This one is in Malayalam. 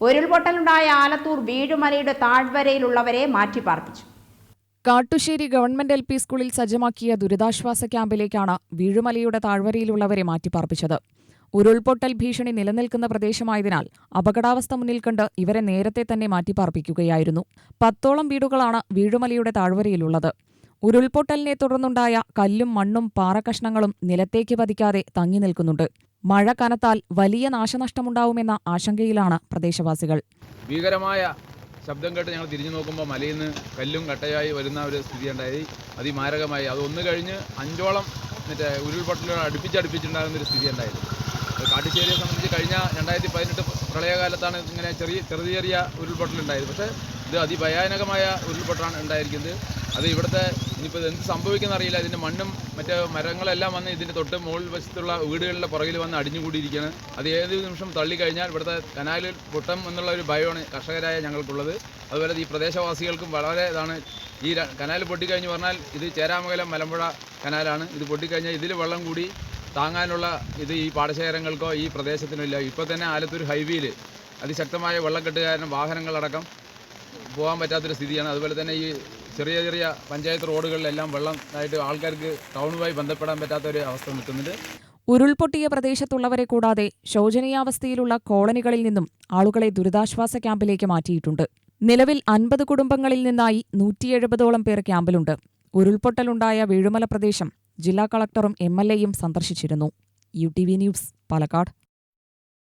ഉരുൾപൊട്ടലുണ്ടായ ആലത്തൂർ വീഴുമലയുടെ താഴ്വരയിലുള്ളവരെ മാറ്റിപ്പാർപ്പിച്ചു കാട്ടുശ്ശേരി ഗവൺമെന്റ് എൽ പി സ്കൂളിൽ സജ്ജമാക്കിയ ദുരിതാശ്വാസ ക്യാമ്പിലേക്കാണ് വീഴുമലയുടെ താഴ്വരയിലുള്ളവരെ മാറ്റിപ്പാർപ്പിച്ചത് ഉരുൾപൊട്ടൽ ഭീഷണി നിലനിൽക്കുന്ന പ്രദേശമായതിനാൽ അപകടാവസ്ഥ മുന്നിൽ കണ്ട് ഇവരെ നേരത്തെ തന്നെ മാറ്റിപ്പാർപ്പിക്കുകയായിരുന്നു പത്തോളം വീടുകളാണ് വീഴുമലയുടെ താഴ്വരയിലുള്ളത്. ഉരുൾപൊട്ടലിനെ തുടർന്നുണ്ടായ കല്ലും മണ്ണും പാറക്കഷ്ണങ്ങളും നിലത്തേക്ക് പതിക്കാതെ തങ്ങി നിൽക്കുന്നുണ്ട് മഴ കനത്താൽ വലിയ നാശനഷ്ടമുണ്ടാവുമെന്ന ആശങ്കയിലാണ് പ്രദേശവാസികൾ. ഭീകരമായ ശബ്ദം കേട്ട് ഞങ്ങൾ തിരിഞ്ഞു നോക്കുമ്പോൾ മലയിൽ നിന്ന് കല്ലും കട്ടയായി വരുന്ന ഒരു സ്ഥിതി ഉണ്ടായി. അതിമാരകമായി. അത് ഒന്ന് കഴിഞ്ഞ് അഞ്ചോളം മറ്റേ ഉരുൾപൊട്ടലുകൾ അടുപ്പിച്ചടുപ്പിച്ചുണ്ടാകുന്ന ഒരു സ്ഥിതി ഉണ്ടായിരുന്നു കാട്ടിച്ചേരിയെ സംബന്ധിച്ച് കഴിഞ്ഞ രണ്ടായിരത്തി പതിനെട്ട് പ്രളയകാലത്താണ് ഇങ്ങനെ ചെറിയ ചെറിയ ചെറിയ ഉരുൾപൊട്ടലുണ്ടായത്. പക്ഷേ ഇത് അതിഭയാനകമായ ഉരുൾപൊട്ടലാണ് ഉണ്ടായിരിക്കുന്നത്. അത് ഇവിടുത്തെ ഇനിയിപ്പോൾ എന്ത് സംഭവിക്കുന്ന അറിയില്ല. ഇതിന്റെ മണ്ണും മറ്റ് മരങ്ങളെല്ലാം വന്ന് ഇതിന്റെ തൊട്ട് മുകൾ വശത്തുള്ള വീടുകളുടെ പുറകിൽ വന്ന് അടിഞ്ഞുകൂടിയിരിക്കുകയാണ്. അത് ഏത് നിമിഷം തള്ളിക്കഴിഞ്ഞാൽ ഇവിടുത്തെ കനാലിൽ പൊട്ടം എന്നുള്ള ഒരു ഭയമാണ് കർഷകരായ ഞങ്ങൾക്കുള്ളത്. അതുപോലെ ഈ പ്രദേശവാസികൾക്കും വളരെ ഇതാണ്. ഈ കനാൽ പൊട്ടിക്കഴിഞ്ഞ് പറഞ്ഞാൽ ഇത് ചേരാമംഗലം മലമ്പുഴ കനാലാണ്. ഇത് പൊട്ടിക്കഴിഞ്ഞാൽ ഇതിൽ വെള്ളം കൂടി താങ്ങാനുള്ള ഇത് ഈ പാടശേഖരങ്ങൾക്കോ ഈ പ്രദേശത്തിനോ ഇല്ല. ഇപ്പോൾ തന്നെ ആലത്തൂർ ഹൈവേയിൽ അതിശക്തമായ വെള്ളക്കെട്ട് കാരണം വാഹനങ്ങളടക്കം പോകാൻ പറ്റാത്തൊരു സ്ഥിതിയാണ്. അതുപോലെ തന്നെ ഈ ചെറിയ ചെറിയ പഞ്ചായത്ത് റോഡുകളിലെല്ലാം വെള്ളം ആയിട്ട് ആൾക്കാർക്ക് ടൗണുമായി ബന്ധപ്പെടാൻ പറ്റാത്ത ഒരു അവസ്ഥ നിൽക്കുന്നുണ്ട്. ഉരുൾപൊട്ടിയ പ്രദേശത്തുള്ളവരെ കൂടാതെ ശോചനീയാവസ്ഥയിലുള്ള കോളനികളിൽ നിന്നും ആളുകളെ ദുരിതാശ്വാസ ക്യാമ്പിലേക്ക് മാറ്റിയിട്ടുണ്ട്. നിലവിൽ അൻപത് കുടുംബങ്ങളിൽ നിന്നായി നൂറ്റി എഴുപതോളം പേർ ക്യാമ്പിലുണ്ട്. ഉരുൾപൊട്ടലുണ്ടായ വീഴുമല പ്രദേശം ജില്ലാ കളക്ടറും എം എൽ എയും സന്ദർശിച്ചിരുന്നു. U T V news Palakkad.